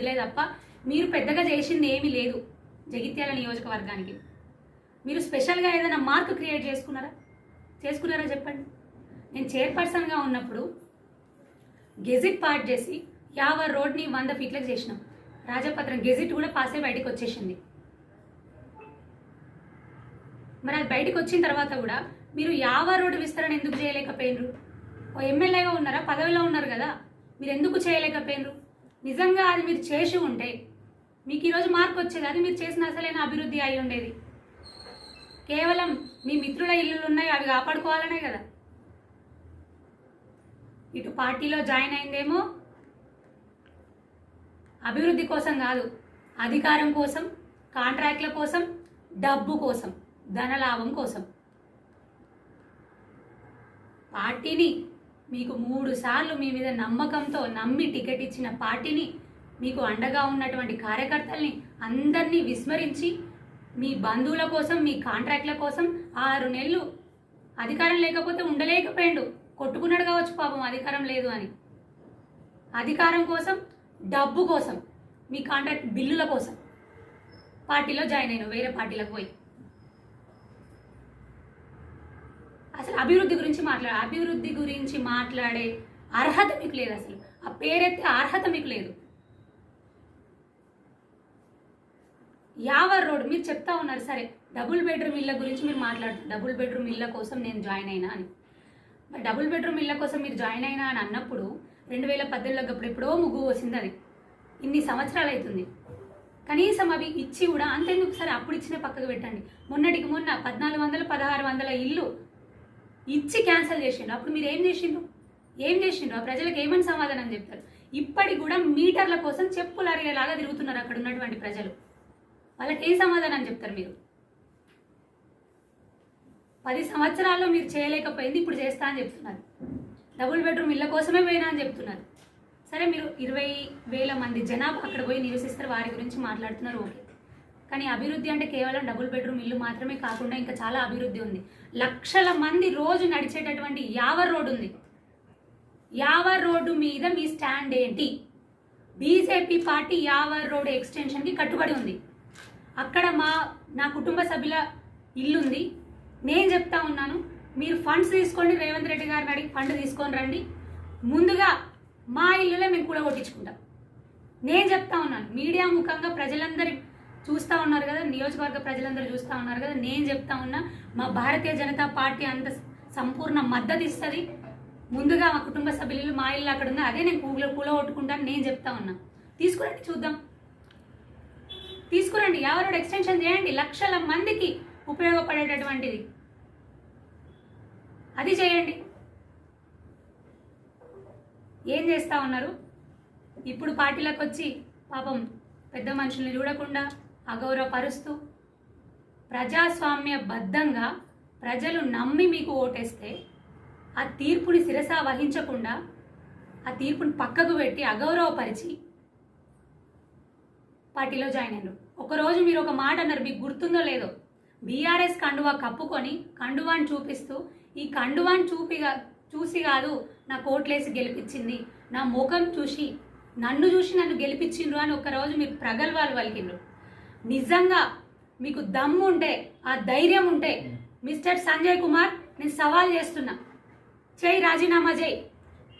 నిధులే తప్ప మీరు పెద్దగా చేసింది ఏమీ లేదు జగిత్యాల నియోజకవర్గానికి. మీరు స్పెషల్గా ఏదైనా మార్క్ క్రియేట్ చేసుకున్నారా? చేసుకున్నారా చెప్పండి. నేను చైర్పర్సన్గా ఉన్నప్పుడు గెజిట్ పార్ట్ చేసి యాభై రోడ్ని వంద ఫీట్లకు చేసినాం. రాజపత్రం గెజిట్ కూడా పాస్ బయటకు వచ్చేసింది. మరి అది బయటకు వచ్చిన తర్వాత కూడా మీరు యాభై రోడ్డు విస్తరణ ఎందుకు చేయలేకపోయినరు? ఓ ఎమ్మెల్యేగా ఉన్నారా? పదవిలో ఉన్నారు కదా. మీరు ఎందుకు చేయలేకపోయినరు? నిజంగా అది మీరు చేసి ఉంటే మీకు ఈరోజు మార్క్ వచ్చేది అది మీరు చేసిన అసలైన అభివృద్ధి అయి ఉండేది. కేవలం మీ మిత్రుల ఇల్లులు ఉన్నాయి అవి కాపాడుకోవాలనే కదా. ఇటు పార్టీలో జాయిన్ అయిందేమో అభివృద్ధి కోసం కాదు అధికారం కోసం కాంట్రాక్ట్ల కోసం డబ్బు కోసం ధనలాభం కోసం. పార్టీని మీకు మూడు సార్లు మీ మీద నమ్మకంతో నమ్మి టికెట్ ఇచ్చిన పార్టీని మీకు అండగా ఉన్నటువంటి కార్యకర్తల్ని అందరినీ విస్మరించి మీ బంధువుల కోసం మీ కాంట్రాక్ట్ల కోసం ఆరు నెలలు అధికారం లేకపోతే ఉండలేకపోయాడు. కొట్టుకున్నాడు కావచ్చు పాపం అధికారం లేదు అని. అధికారం కోసం డబ్బు కోసం మీ కాంట్రాక్ట్ బిల్లుల కోసం పార్టీలో జాయిన్ అయిన వేరే పార్టీలకు పోయి. అసలు అభివృద్ధి గురించి మాట్లాడే అభివృద్ధి గురించి మాట్లాడే అర్హత మీకు లేదు అసలు. ఆ పేరెత్తే అర్హత మీకు లేదు. యావర్ రోడ్ మీరు చెప్తా ఉన్నారు సరే డబుల్ బెడ్రూమ్ ఇళ్ళ గురించి మీరు మాట్లాడుతున్నారు డబుల్ బెడ్రూమ్ ఇళ్ళ కోసం నేను జాయిన్ అయినా అని. మరి డబుల్ బెడ్రూమ్ ఇళ్ళ కోసం మీరు జాయిన్ అయినా అని అన్నప్పుడు రెండు వేల పద్దెనిమిదిలో అప్పుడు ఎప్పుడో ముగ్గు వచ్చింది అది. ఇన్ని సంవత్సరాలు అవుతుంది కనీసం అవి ఇచ్చి కూడా అంతెందుకు? సరే అప్పుడు ఇచ్చిన పక్కకు పెట్టండి. మొన్నటికి మొన్న పద్నాలుగు వందలు పదహారు వందల ఇల్లు ఇచ్చి క్యాన్సిల్ చేసిండు అప్పుడు మీరు ఏం చేసిండ్రు? ఏం చేసిండ్రు? ఆ ప్రజలకు ఏమని సమాధానం చెప్తారు? ఇప్పటికి కూడా మీటర్ల కోసం చెప్పులు అరిగేలాగా తిరుగుతున్నారు అక్కడ ఉన్నటువంటి ప్రజలు. వాళ్ళకి ఏం సమాధానం చెప్తారు మీరు? పది సంవత్సరాల్లో మీరు చేయలేకపోయింది ఇప్పుడు చేస్తా అని చెప్తున్నారు. డబుల్ బెడ్రూమ్ ఇళ్ళ కోసమే పోయినా అని చెప్తున్నారు. సరే మీరు ఇరవై వేల మంది జనాభా అక్కడ పోయి నివసిస్తారు వారి గురించి మాట్లాడుతున్నారు ఓకే. కానీ అభివృద్ధి అంటే కేవలం డబుల్ బెడ్రూమ్ ఇల్లు మాత్రమే కాకుండా ఇంకా చాలా అభివృద్ధి ఉంది. లక్షల మంది రోజు నడిచేటటువంటి యావర్ రోడ్డు ఉంది. యావర్ రోడ్డు మీద మీ స్టాండ్ ఏంటి? బీజేపీ పార్టీ యావర్ రోడ్ ఎక్స్టెన్షన్కి కట్టుబడి ఉంది. అక్కడ మా నా కుటుంబ సభ్యుల ఇల్లుంది నేను చెప్తా ఉన్నాను మీరు ఫండ్స్ తీసుకోండి రేవంత్ రెడ్డి గారిని అడిగి ఫండ్ తీసుకొని రండి. ముందుగా మా ఇల్లులే మేము కూడా కొట్టించుకుంటాం నేను చెప్తా ఉన్నాను మీడియా ముఖంగా ప్రజలందరి చూస్తూ ఉన్నారు కదా నియోజకవర్గ ప్రజలందరూ చూస్తూ ఉన్నారు కదా నేను చెప్తా ఉన్నా మా భారతీయ జనతా పార్టీ అంత సంపూర్ణ మద్దతు ఇస్తుంది. ముందుగా మా కుటుంబ సభ్యులు మా ఇల్లు అక్కడ ఉంది అదే నేను కూలో కూల కొట్టుకుంటాను నేను చెప్తా ఉన్నా. తీసుకురండి చూద్దాం. తీసుకురండి ఎవరోడు ఎక్స్టెన్షన్ చేయండి లక్షల మందికి ఉపయోగపడేటటువంటిది. అది చేయండి. ఏం చేస్తా ఉన్నారు? ఇప్పుడు పార్టీలకు వచ్చి పాపం పెద్ద మనుషుల్ని చూడకుండా అగౌరవపరుస్తూ ప్రజాస్వామ్య బద్ధంగా ప్రజలు నమ్మి మీకు ఓటేస్తే ఆ తీర్పుని శిరస వహించకుండా ఆ తీర్పుని పక్కకు పెట్టి అగౌరవపరిచి పార్టీలో జాయిన్ అయ్యారు ఒకరోజు మీరు ఒక మాట అన్నారు మీకు గుర్తుందో లేదో. బీఆర్ఎస్ కండువా కప్పుకొని కండువాని చూపిస్తూ ఈ కండువాని చూపిగా చూసి కాదు నా కోట్లేసి గెలిపించింది. నా ముఖం చూసి నన్ను చూసి నన్ను గెలిపించిండ్రు అని ఒకరోజు మీరు ప్రగల్భాలు పలికిండ్రు. నిజంగా మీకు దమ్ము ఉంటే ఆ ధైర్యం ఉంటే మిస్టర్ సంజయ్ కుమార్ నేను సవాల్ చేస్తున్నా. చేయి రాజీనామా చేయి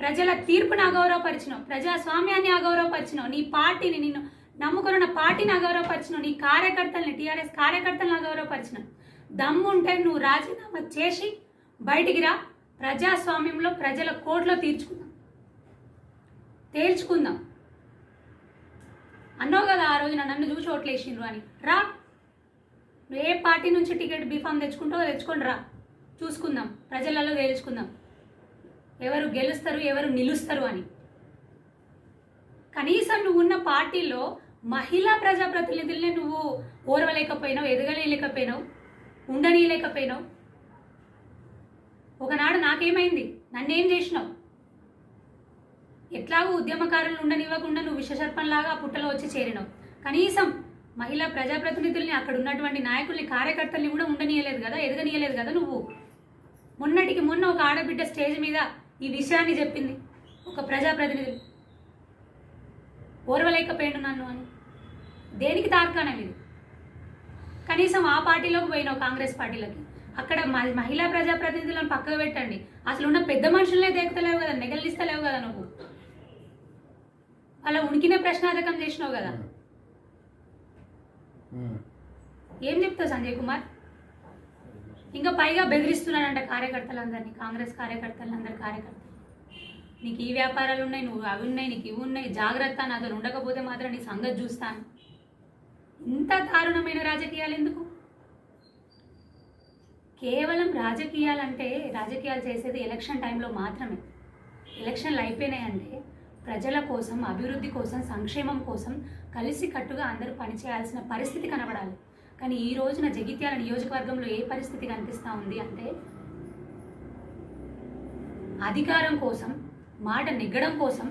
ప్రజల తీర్పును అగౌరవపరిచినావు ప్రజాస్వామ్యాన్ని అగౌరవపరిచినావు నీ పార్టీని నిన్ను నమ్ముకున్న పార్టీని అగౌరవపరిచినావు నీ కార్యకర్తల్ని టీఆర్ఎస్ కార్యకర్తలను అగౌరవపరిచినావు. దమ్ముంటే నువ్వు రాజీనామా చేసి బయటికి రా. ప్రజాస్వామ్యంలో ప్రజల కోట్లో తీర్చుకుందాం. తేల్చుకుందాం. అన్నావు కదా ఆ రోజున నన్ను చూసి ఓట్లేసిండ్రు అని. రా. నువ్వు ఏ పార్టీ నుంచి టికెట్ బీఫామ్ తెచ్చుకుంటావో తెచ్చుకొని రా. చూసుకుందాం. ప్రజలలో తేల్చుకుందాం. ఎవరు గెలుస్తారు ఎవరు నిలుస్తారు అని. కనీసం నువ్వు ఉన్న పార్టీలో మహిళా ప్రజాప్రతినిధుల్ని నువ్వు ఓర్వలేకపోయినావు ఎదగలేకపోయినావు ఉండనీయలేకపోయినావు. ఒకనాడు నాకేమైంది? నన్నేం చేసినావు? ఎట్లాగూ ఉద్యమకారులు ఉండనివ్వకుండా నువ్వు విషసర్పంలాగా పుట్టలో వచ్చి చేరినావు. కనీసం మహిళా ప్రజాప్రతినిధుల్ని అక్కడ ఉన్నటువంటి నాయకుల్ని కార్యకర్తల్ని కూడా ఉండనీయలేదు కదా ఎదగనీయలేదు కదా నువ్వు? మొన్నటికి మొన్న ఒక ఆడబిడ్డ స్టేజ్ మీద ఈ విషయాన్ని చెప్పింది ఒక ప్రజాప్రతినిధి ఓర్వలేకపోయాడు నన్ను అని. దేనికి తార్కాణం ఇది? కనీసం ఆ పార్టీలోకి పోయినావు కాంగ్రెస్ పార్టీలోకి. అక్కడ మహిళా ప్రజాప్రతినిధులను పక్కకు పెట్టండి. అసలు ఉన్న పెద్ద మనుషులనే దేకతలేవు కదా నెగలిస్తలేవు కదా నువ్వు? అలా ఉనికినే ప్రశ్నార్థకం చేసినావు కదా. ఏం చెప్తావు సంజయ్ కుమార్? ఇంకా పైగా బెదిరిస్తున్నాడంట కార్యకర్తలందరినీ కాంగ్రెస్ కార్యకర్తలందరి కార్యకర్తలు. నీకు ఈ వ్యాపారాలు ఉన్నాయి నువ్వు అవి ఉన్నాయి నీకు ఇవి ఉన్నాయి జాగ్రత్త నాతో ఉండకపోతే మాత్రం నీ సంగతి చూస్తాను. ఇంత దారుణమైన రాజకీయాలు ఎందుకు? కేవలం రాజకీయాలంటే రాజకీయాలు చేసేది ఎలక్షన్ టైంలో మాత్రమే. ఎలక్షన్లు అయిపోయినాయంటే ప్రజల కోసం అభివృద్ధి కోసం సంక్షేమం కోసం కలిసి కట్టుగా అందరూ పనిచేయాల్సిన పరిస్థితి కనబడాలి. కానీ ఈ రోజున జగిత్యాల నియోజకవర్గంలో ఏ పరిస్థితి కనిపిస్తూ ఉంది అంటే అధికారం కోసం మాట నెగ్గడం కోసం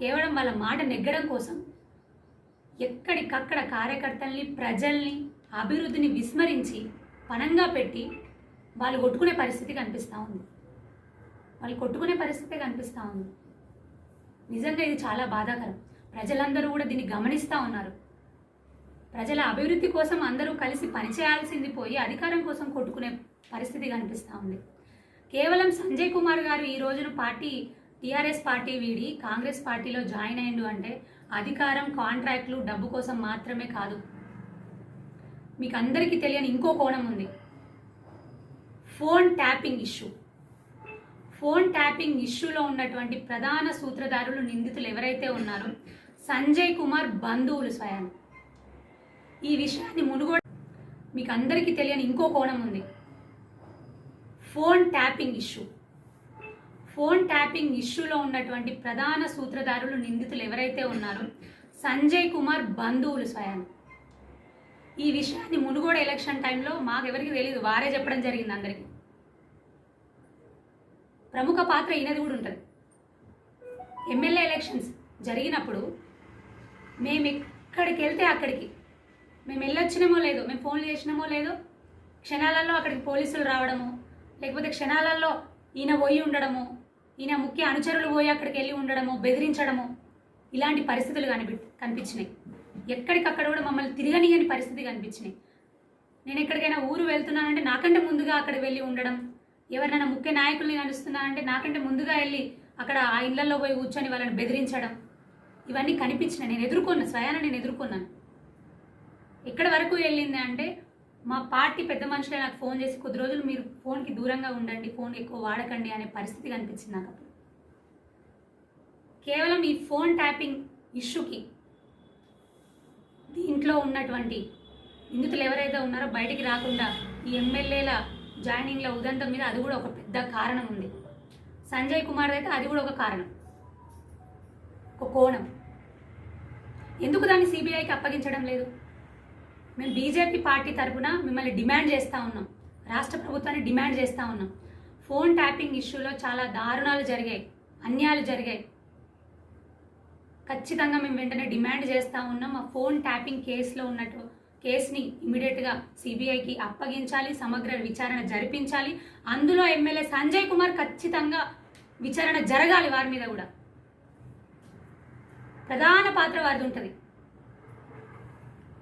కేవలం వాళ్ళ మాట నెగ్గడం కోసం ఎక్కడికక్కడ కార్యకర్తల్ని ప్రజల్ని అభివృద్ధిని విస్మరించి పనంగా పెట్టి వాళ్ళు కొట్టుకునే పరిస్థితి కనిపిస్తూ ఉంది. వాళ్ళు కొట్టుకునే పరిస్థితే కనిపిస్తూ ఉంది. నిజంగా ఇది చాలా బాధాకరం. ప్రజలందరూ కూడా దీన్ని గమనిస్తూ ఉన్నారు. ప్రజల అభివృద్ధి కోసం అందరూ కలిసి పనిచేయాల్సింది పోయి అధికారం కోసం కొట్టుకునే పరిస్థితి కనిపిస్తూ ఉంది. కేవలం సంజయ్ కుమార్ గారు ఈ రోజున పార్టీ టీఆర్ఎస్ పార్టీ వీడి కాంగ్రెస్ పార్టీలో జాయిన్ అయ్యిండు అంటే అధికారం కాంట్రాక్ట్లు డబ్బు కోసం మాత్రమే కాదు. మీకు అందరికీ తెలియని ఇంకో కోణం ఉంది. Phone tapping issue. Phone tapping ఇష్యూలో ఉన్నటువంటి ప్రధాన సూత్రధారులు నిందితులు ఎవరైతే ఉన్నారో సంజయ్ కుమార్ బంధువులు స్వయాన్ని ఈ విషయాన్ని మునుగో మీకు అందరికీ తెలియని ఇంకో కోణం ఉంది. Phone tapping issue. Phone tapping ఇష్యూలో ఉన్నటువంటి ప్రధాన సూత్రధారులు నిందితులు ఎవరైతే ఉన్నారో సంజయ్ కుమార్ బంధువులు స్వయాన్ని ఈ విషయాన్ని మునుగోడ ఎలక్షన్ టైంలో మాకెవరికి తెలియదు వారే చెప్పడం జరిగింది అందరికీ. ప్రముఖ పాత్ర ఈయనది కూడా ఉంటుంది. ఎమ్మెల్యే ఎలక్షన్స్ జరిగినప్పుడు మేము ఎక్కడికి వెళ్తే అక్కడికి. మేము వెళ్ళొచ్చినామో లేదో మేము ఫోన్లు చేసినామో లేదో క్షణాలలో అక్కడికి పోలీసులు రావడము లేకపోతే క్షణాలలో ఈయన పోయి ఉండడము ఈయన ముఖ్య అనుచరులు పోయి అక్కడికి వెళ్ళి ఉండడము బెదిరించడము ఇలాంటి పరిస్థితులు కనిపి కనిపించినాయి. ఎక్కడికక్కడ కూడా మమ్మల్ని తిరగనియని పరిస్థితి కనిపించినాయి. నేను ఎక్కడికైనా ఊరు వెళ్తున్నానంటే నాకంటే ముందుగా అక్కడికి వెళ్ళి ఉండడం ఎవరినైనా ముఖ్య నాయకుల్ని నడుస్తున్నారంటే నాకంటే ముందుగా వెళ్ళి అక్కడ ఆ ఇళ్ళలో పోయి కూర్చొని వాళ్ళని బెదిరించడం ఇవన్నీ కనిపించినాయి. నేను ఎదుర్కొన్నా స్వయాన నేను ఎదుర్కొన్నాను. ఎక్కడి వరకు వెళ్ళింది అంటే మా పార్టీ పెద్ద మనుషులే నాకు ఫోన్ చేసి కొద్ది రోజులు మీరు ఫోన్కి దూరంగా ఉండండి ఫోన్ ఎక్కువ వాడకండి అనే పరిస్థితి కనిపించింది నాకు అప్పుడు. కేవలం ఈ ఫోన్ ట్యాపింగ్ ఇష్యూకి దీంట్లో ఉన్నటువంటి నిందితులు ఎవరైతే ఉన్నారో బయటికి రాకుండా ఈ ఎమ్మెల్యేల జాయినింగ్లో ఉదంతం మీద అది కూడా ఒక పెద్ద కారణం ఉంది. సంజయ్ కుమార్ అయితే అది కూడా ఒక కారణం. ఒక కోణం. ఎందుకు దాన్ని సిబిఐకి అప్పగించడం లేదు? మేము బీజేపీ పార్టీ తరఫున మిమ్మల్ని డిమాండ్ చేస్తూ ఉన్నాం. రాష్ట్ర ప్రభుత్వాన్ని డిమాండ్ చేస్తూ ఉన్నాం. ఫోన్ ట్యాపింగ్ ఇష్యూలో చాలా దారుణాలు జరిగాయి. అన్యాయాలు జరిగాయి. ఖచ్చితంగా మేము వెంటనే డిమాండ్ చేస్తూ ఉన్నాం. ఆ ఫోన్ ట్యాపింగ్ కేసులో ఉన్నట్టు కేసుని ఇమీడియట్గా సిబిఐకి అప్పగించాలి సమగ్ర విచారణ జరిపించాలి. అందులో ఎమ్మెల్యే సంజయ్ కుమార్ ఖచ్చితంగా విచారణ జరగాలి వారి మీద కూడా. ప్రధాన పాత్ర వారిది ఉంటుంది.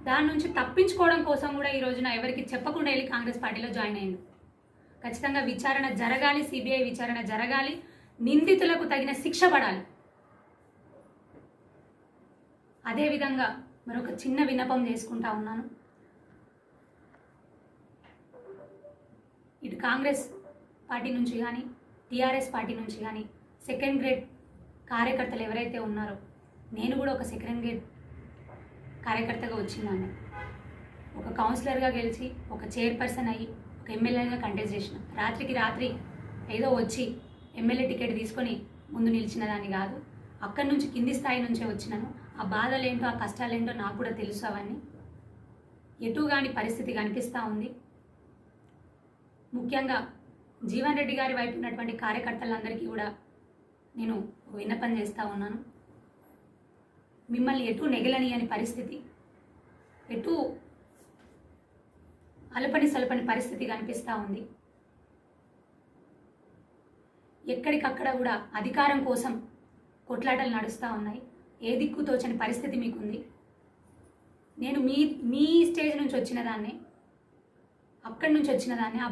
దాని నుంచి తప్పించుకోవడం కోసం కూడా ఈ రోజున ఎవరికి చెప్పకుండా వెళ్ళి కాంగ్రెస్ పార్టీలో జాయిన్ అయింది ఖచ్చితంగా విచారణ జరగాలి సిబిఐ విచారణ జరగాలి. నిందితులకు తగిన శిక్ష పడాలి. అదేవిధంగా మరొక చిన్న విన్నపం చేసుకుంటా ఉన్నాను. ఇటు కాంగ్రెస్ పార్టీ నుంచి కానీ టీఆర్ఎస్ పార్టీ నుంచి కానీ సెకండ్ గ్రేడ్ కార్యకర్తలు ఎవరైతే ఉన్నారో నేను కూడా ఒక సెకండ్ గ్రేడ్ కార్యకర్తగా వచ్చిందాన్ని. ఒక కౌన్సిలర్గా గెలిచి ఒక చైర్పర్సన్ అయ్యి ఒక ఎమ్మెల్యేగా కంటెస్ట్ చేసిన. రాత్రికి రాత్రి ఏదో వచ్చి ఎమ్మెల్యే టికెట్ తీసుకొని ముందు నిలిచిన దాన్ని కాదు. అక్కడి నుంచి కింది స్థాయి నుంచే వచ్చినాను. ఆ బాధలేంటో ఆ కష్టాలేంటో నాకు కూడా తెలుసు అవన్నీ. ఎటు కాని పరిస్థితి కనిపిస్తూ ఉంది. ముఖ్యంగా జీవన్ రెడ్డి గారి వైపు ఉన్నటువంటి కార్యకర్తలందరికీ కూడా నేను విన్నపం చేస్తూ ఉన్నాను. మిమ్మల్ని ఎటు నెగలని అని పరిస్థితి ఎటు అలపని సలపని పరిస్థితి కనిపిస్తూ ఉంది. ఎక్కడికక్కడ కూడా అధికారం కోసం కొట్లాటలు నడుస్తూ ఉన్నాయి. ఏ దిక్కు తోచని పరిస్థితి మీకుంది? నేను మీ మీ స్టేజ్ నుంచి వచ్చిన దాన్ని అక్కడి నుంచి వచ్చిన దాన్ని